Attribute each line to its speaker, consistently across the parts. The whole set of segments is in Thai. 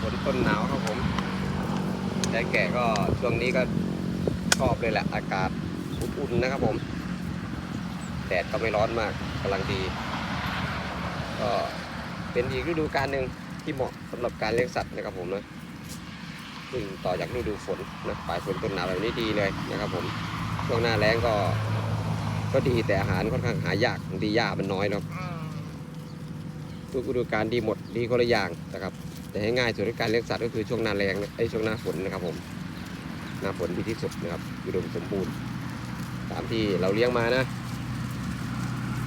Speaker 1: ฝนต้นหนาวครับผมแต่แก่ก็ช่วงนี้ก็ชอบเลยแหละ อากาศอุ่นๆนะครับผม แดดก็ไม่ร้อนมากกำลังดี ก็เป็นอีกฤดูกาลหนึ่งที่เหมาะสำหรับการเลี้ยงสัตว์นะครับผมนะซึ่งต่อจากฤดูฝนนะปลายฝนต้นหนาวแบบนี้ดีเลยนะครับผมช่วงหน้าแล้งก็ ก็ดีแต่อาหารค่อนข้างหายากบางทีหญ้ามันน้อยเนาะ ทุกฤดูกาลดีหมดดีคนละอย่างนะครับ แต่ให้ง่ายสุดในการเลี้ยงสัตว์ก็คือช่วงหน้าแรงไอ้ช่วงหน้าฝนนะครับผมหน้าฝนดีที่สุดนะครับอุดมสมบูรณ์ ตามที่เราเลี้ยงมานะ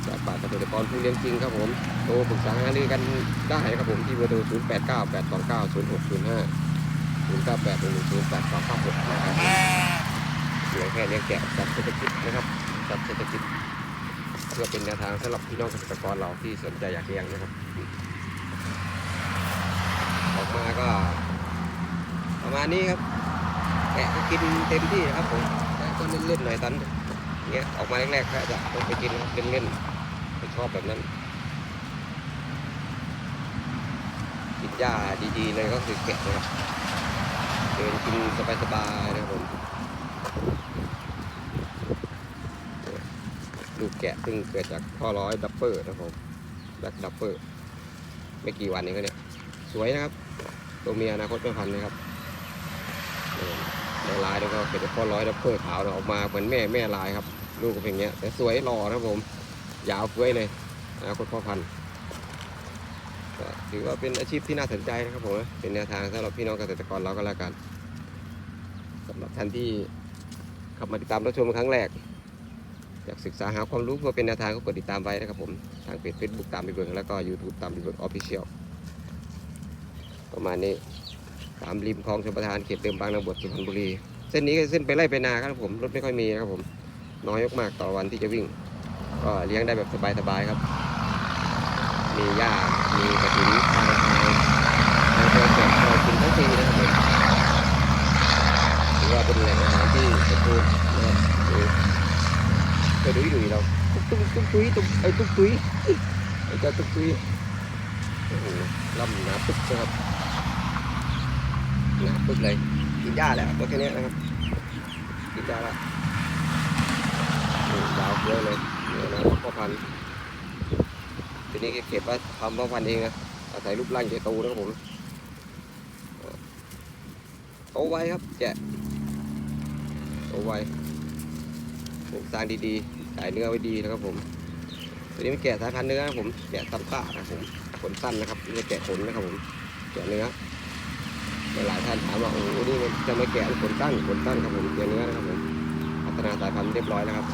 Speaker 1: จากปากเกษตรกรผู้เลี้ยงจริงครับผมโทรปรึกษาหารือกันได้ครับผมที่เบอร์โทร 0 8 9 8 2 9 0 6 0 5 0 9 8 1 1 0 8 2 9 6นะครับเลี้ยงแค่เลี้ยงแกะจัดเศรษฐกิจนะครับจัดเศรษฐกิจ พื่อเป็นแนวทางสำหรับพี่น้องเกษตรกรเราที่สนใจอยากเลี้ยงนะครับ ออกมาก็ ประมาณนี้ครับแกะก็กินเต็มที่นะครับผมแต่ก็เล่นๆหน่อยตอนเงี้ยออกมาแรกๆก็จะต้องไปกินครับเล่นๆไม่ชอบแบบนั้นกินหญ้าดีๆเลยก็คือแกะนะครับเดินกินสบายๆนะครับผม ลูกแกะซึ่งเกิดจากพ่อร้อยดับเบิลนะครับผมแบล็กดับเบิลไม่กี่วันนี้ก็เนี่ย สวยนะครับ ตัวเมียอนาคตไม่พันนะครับเนี่ยในลายแล้วก็เป็นพ่อร้อยดับเบิลขาวออกมาเหมือนแม่แม่ลายครับ ลูกก็เป็นอย่างเงี้ยแต่สวยหล่อนะครับผม ยาวเฟ้ยเลยอนาคตพ่อพันธุ์ถือว่าเป็นอาชีพที่น่าสนใจนะครับผมเป็นแนวทางสำหรับพี่น้องเกษตรกรเราก็แล้วกันสำหรับท่านที่เข้ามาติดตามรับชมครั้งแรก อยากศึกษาหาความรู้เพื่อเป็นแนวทางก็กดติดตามไว้นะครับผม ทางเพจ Facebook ตามไปเบิร์แล้วก็ YouTube ตามไปเบิร์ออฟฟิเชียลประมาณนี้ตามริมคลองชลประทานเขตเดิมบางนาบวชสุพรรณบุรี เส้นนี้ก็เส้นไปไล่ไปนาครับผมรถไม่ค่อยมีนะครับผมน้อยมากต่อวันที่จะวิ่ง ก็เลี้ยงได้แบบสบายๆครับ มีหญ้ามีกระถิ่นทางทางมีตัวเสริมเรากินทั้งปีนะครับผมถือว่าเป็นแหล่งอาหารที่สมบูรณ์นะครับคือ ไปดุยดุยเราตุ๊กตุ๊กตุ๊กตุยตุ๊กไอ้ตุ๊กตุยไอ้เจ้าตุ๊กตุยโอ้โหลำหนาปึ๊กนะครับหนาปึ๊กเลยกินหญ้าแหละตัวแค่เนี้ยนะครับกินหญ้าละโอ้าวเยอะเลยเนี่ยนะพ่อพันธุ์ทีนี้เก็บไว้ทำพ่อพันธุ์เองนะอาศัยรูปร่างใหญ่โตนะครับผมโตไวครับแกะโตไว ปลูกสร้างดีๆขายเนื้อไว้ดีนะครับผมตัวนี้มันแกะสายพันธุ์เนื้อนะผมแกะตันต้านะครับผมขนสั้นนะครับไม่แกะขนนะครับผมแกะเนื้อหลายท่านถามว่าโอ้โหนี่มันจะไม่แกะขนสั้นขนสั้นครับผมแกะเนื้อนะครับผมพัฒนาสายพันธุ์เรียบร้อยแล้วครับ